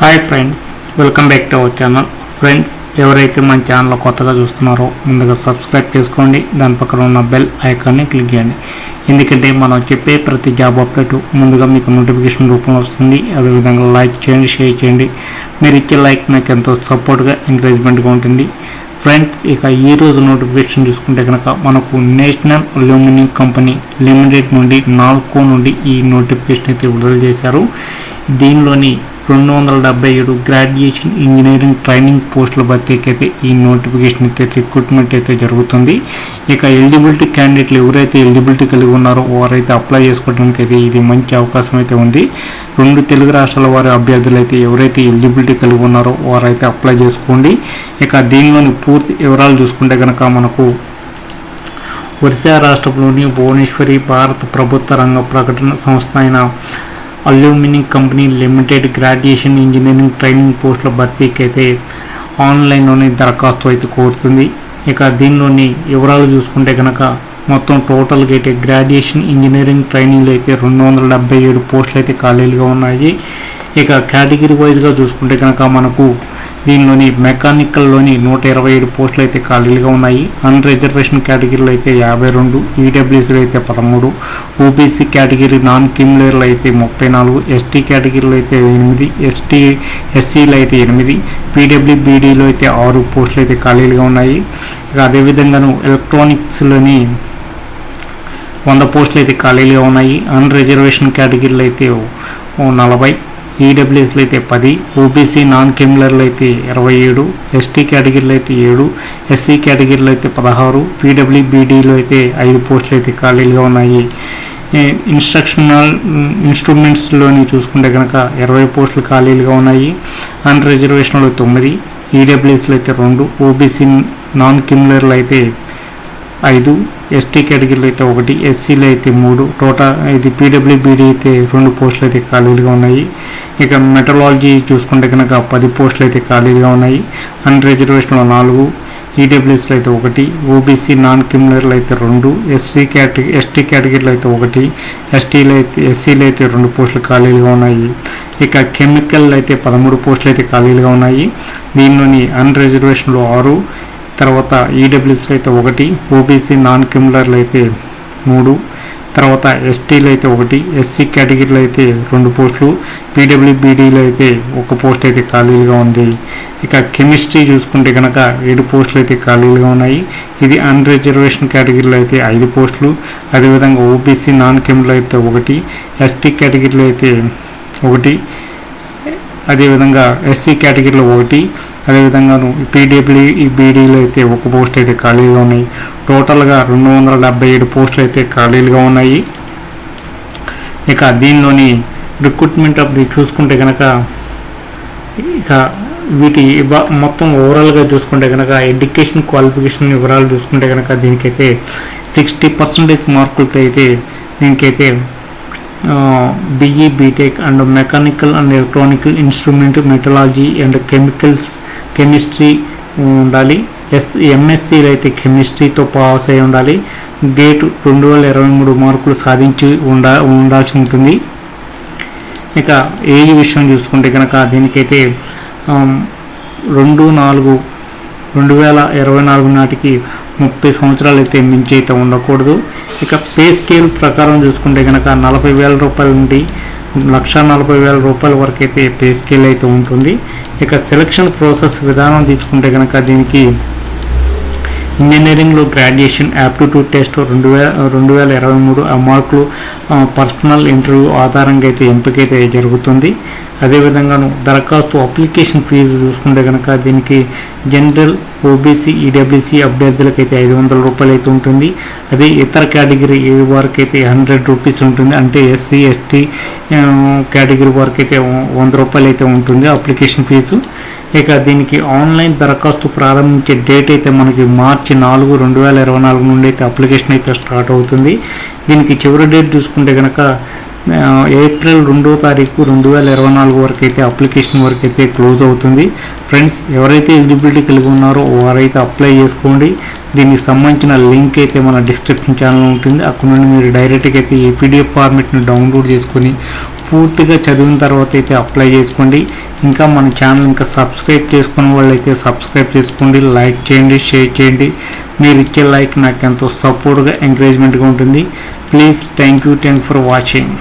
Hi friends welcome back to our channel friends ఎవరైతే మన channel కొత్తగా చూస్తున్నారో ముందుగా సబ్స్క్రైబ్ చేసుకోండి. దాని పక్కన ఉన్న బెల్ ఐకాన్ని క్లిక్ చేయండి. ఎందుకంటే మనం చెప్పే ప్రతి జాబ్ అప్డేట్ ముందుగా మీకు నోటిఫికేషన్ రూపంలో వస్తుంది. అదేవిధంగా లైక్ చేయండి షేర్ చేయండి. మీరు ఇచ్చే లైక్ నాకు ఎంతో సపోర్ట్గా ఎంకరేజ్మెంట్గా ఉంటుంది. ఫ్రెండ్స్ ఇక ఈ రోజు నోటిఫికేషన్ చూసుకుంటే కనుక మనకు నేషనల్ అల్యూమినియం కంపెనీ లిమిటెడ్ నుండి నాల్కో నుండి ఈ నోటిఫికేషన్ అయితే విడుదల చేశారు. దీనిలోని రెండు వందల డెబ్బై ఏడు గ్రాడ్యుయేషన్ ఇంజనీరింగ్ ట్రైనింగ్ పోస్టుల భర్తీకి అయితే ఈ నోటిఫికేషన్ అయితే రిక్రూట్మెంట్ అయితే జరుగుతుంది. ఇక ఎలిజిబిలిటీ క్యాండిడేట్లు ఎవరైతే ఎలిజిబిలిటీ కలిగి ఉన్నారో వారైతే అప్లై చేసుకోవడానికి అయితే ఇది మంచి అవకాశం అయితే ఉంది. రెండు తెలుగు రాష్ట్రాల వారి అభ్యర్థులు అయితే ఎవరైతే ఎలిజిబిలిటీ కలిగి ఉన్నారో వారైతే అప్లై చేసుకోండి. ఇక దీనిలోని పూర్తి వివరాలు చూసుకుంటే కనుక మనకు ఒరిస్సా రాష్ట్రంలోని భువనేశ్వరి భారత ప్రభుత్వ రంగ ప్రకటన సంస్థ అయిన aluminium company limited graduation engineering training పోస్టుల భర్తీకి అయితే ఆన్లైన్లోనే దరఖాస్తు అయితే కోరుతుంది. ఇక దీనిలోని వివరాలు చూసుకుంటే కనుక మొత్తం టోటల్గా అయితే గ్రాడ్యుయేషన్ ఇంజనీరింగ్ ట్రైనింగ్లో అయితే రెండు వందల డెబ్బై ఏడు పోస్టులు అయితే ఖాళీలుగా ఉన్నాయి. ఇక కేటగిరీ వైజ్గా చూసుకుంటే కనుక మనకు దీనిలోని మెకానికల్లోని నూట ఇరవై ఏడు పోస్టులు అయితే ఖాళీలుగా ఉన్నాయి. అన్ రిజర్వేషన్ కేటగిరీలో అయితే యాభై రెండు ఈడబ్ల్యూసీలో అయితే పదమూడు ఓబీసీ కేటగిరీ నాన్ క్రిమినల్ అయితే ముప్పై నాలుగు ఎస్టీ కేటగిరీలో అయితే ఎనిమిది ఎస్టీ ఎస్సీలో అయితే ఎనిమిది పీడబ్ల్యూబీడీలో అయితే ఆరు పోస్టులు అయితే ఖాళీలుగా ఉన్నాయి. ఇక అదేవిధంగాను ఎలక్ట్రానిక్స్లోని వంద పోస్టులు అయితే ఖాళీలుగా ఉన్నాయి. అన్ రిజర్వేషన్ కేటగిరీలు అయితే ఓ నలభై ఈడబ్ల్యూఎస్లో అయితే పది ఓబీసీ నాన్ క్రిమినల్ అయితే ఇరవై ఏడు ఎస్టీ కేటగిరీలో అయితే ఏడు ఎస్సీ కేటగిరీలో అయితే పదహారు పీడబ్ల్యూబీడీలో అయితే ఐదు పోస్టులు అయితే ఖాళీలుగా ఉన్నాయి. ఇన్స్ట్రక్షనల్ ఇన్స్ట్రుమెంట్స్లోని చూసుకుంటే కనుక ఇరవై పోస్టులు ఖాళీలుగా ఉన్నాయి. అన్ రిజర్వేషన్లో తొమ్మిది ఈడబ్ల్యూఎస్లో అయితే రెండు ఓబీసీ నాన్ క్రిమినల్ అయితే ఐదు ఎస్టీ కేటగిరీలో అయితే ఒకటి ఎస్సీలో అయితే మూడు టోటల్ ఇది పీడబ్ల్యూబీడీ అయితే రెండు పోస్టులు అయితే ఖాళీలుగా ఉన్నాయి. ఇక మెటలాలజీ చూసుకుంటే కనుక పది పోస్టులు అయితే ఖాళీలుగా ఉన్నాయి. అన్ రిజర్వేషన్లో నాలుగు ఈడబ్ల్యూఎస్లో అయితే ఒకటి ఓబీసీ నాన్ క్రిమినల్ అయితే రెండు ఎస్సీ కేటగిరీ ఎస్టీ కేటగిరీలో అయితే ఒకటి ఎస్టీలో అయితే ఎస్సీలో అయితే రెండు పోస్టులు ఖాళీలుగా ఉన్నాయి. ఇక కెమికల్ అయితే పదమూడు పోస్టులు అయితే ఖాళీలుగా ఉన్నాయి. దీనిలోని అన్ రిజర్వేషన్లో ఆరు తర్వాత ఈడబ్ల్యూసీలు అయితే ఒకటి ఓబీసీ నాన్ క్రిమినల్ అయితే మూడు తర్వాత ఎస్టీలు అయితే ఒకటి ఎస్సీ కేటగిరీలో అయితే రెండు పోస్టులు పీడబ్ల్యూబీడీలో అయితే ఒక పోస్ట్ అయితే ఖాళీలుగా ఉంది. ఇక కెమిస్ట్రీ చూసుకుంటే కనుక ఏడు పోస్టులు అయితే ఖాళీలుగా ఉన్నాయి. ఇది అన్ రిజర్వేషన్ కేటగిరీలో అయితే ఐదు పోస్టులు అదేవిధంగా ఓబీసీ నాన్ క్రిమినల్ అయితే ఒకటి ఎస్టీ కేటగిరీలో అయితే ఒకటి అదేవిధంగా ఎస్సీ కేటగిరీలో ఒకటి అదేవిధంగా పీడబ్ల్యూ ఈ బీడీలో అయితే ఒక పోస్ట్ అయితే ఖాళీగా ఉన్నాయి. టోటల్గా రెండు వందల డెబ్బై ఏడు పోస్టులు అయితే ఖాళీలుగా ఉన్నాయి. ఇక దీనిలోని రిక్రూట్మెంట్ అప్పుడు చూసుకుంటే కనుక ఇక వీటి మొత్తం ఓవరాల్గా చూసుకుంటే కనుక ఎడ్యుకేషన్ క్వాలిఫికేషన్ వివరాలు చూసుకుంటే కనుక దీనికైతే సిక్స్టీ పర్సెంటేజ్ మార్కులతో అయితే దీనికైతే BE BTech and mechanical and electronical instrument metallurgy and chemicals chemistry ఉండాలి. ఎస్ ఎంఎస్సీలు అయితే కెమిస్ట్రీతో పాస్ అయి ఉండాలి. గేట్ రెండు వేల ఇరవై మూడు మార్కులు సాధించి ఉండా ఉండాల్సి ఉంటుంది. ఇక ఏజ్ విషయం చూసుకుంటే కనుక దీనికైతే రెండు నాలుగు రెండు వేల ఇరవై నాలుగు నాటికి ముప్పై సంవత్సరాలు అయితే మించి అయితే ఉండకూడదు. ఇక పే స్కేల్ ప్రకారం చూసుకుంటే కనుక నలభై వేల రూపాయల నుండి లక్ష నలభై వేల రూపాయల వరకు అయితే పే స్కేల్ అయితే ఉంటుంది. ఇక సెలక్షన్ ప్రాసెస్ విధానం తీసుకుంటే కనుక దీనికి ఇంజనీరింగ్లో గ్రాడ్యుయేషన్ యాప్టిట్యూడ్ టెస్ట్ రెండు వేల రెండు వేల ఇరవై మూడు ఆ మార్కులు పర్సనల్ ఇంటర్వ్యూ ఆధారంగా అయితే ఎంపిక అయితే జరుగుతుంది. అదేవిధంగాను దరఖాస్తు అప్లికేషన్ ఫీజు చూసుకుంటే కనుక దీనికి జనరల్ ఓబీసీ ఈడబ్ల్యూసీ అభ్యర్థులకైతే ఐదు వందల రూపాయలు అయితే ఉంటుంది. అదే ఇతర కేటగిరీ వారికి అయితే హండ్రెడ్ రూపీస్ ఉంటుంది అంటే ఎస్సీ ఎస్టీ కేటగిరీ వారికి అయితే వంద రూపాయలు అయితే ఉంటుంది అప్లికేషన్ ఫీజు. ఇక దీనికి ఆన్లైన్ దరఖాస్తు ప్రారంభించే డేట్ అయితే మనకి మార్చి నాలుగు రెండు వేల ఇరవై నాలుగు నుండి అయితే అప్లికేషన్ అయితే స్టార్ట్ అవుతుంది. దీనికి చివరి డేట్ చూసుకుంటే కనుక ఏప్రిల్ రెండో తారీఖు రెండు వేల ఇరవై నాలుగు వరకు అయితే అప్లికేషన్ వరకు అయితే క్లోజ్ అవుతుంది. ఫ్రెండ్స్ ఎవరైతే ఎలిజిబిలిటీ కలిగి ఉన్నారో వారైతే అప్లై చేసుకోండి. దీనికి సంబంధించిన లింక్ అయితే మన డిస్క్రిప్షన్ ఛానల్ ఉంటుంది. అక్కడ నుండి మీరు డైరెక్ట్గా అయితే ఈ పీడిఎఫ్ ఫార్మెట్ని డౌన్లోడ్ చేసుకొని పూర్తిగా చదివిన తర్వాత అయితే అప్లై చేసుకోండి. ఇంకా మన ఛానల్ ఇంకా సబ్స్క్రైబ్ చేసుకున్న వాళ్ళైతే సబ్స్క్రైబ్ చేసుకోండి లైక్ చేయండి షేర్ చేయండి. మీరు ఇచ్చే లైక్ నాకు ఎంతో సపోర్ట్గా ఎంకరేజ్మెంట్గా ఉంటుంది. Please thank you thank for watching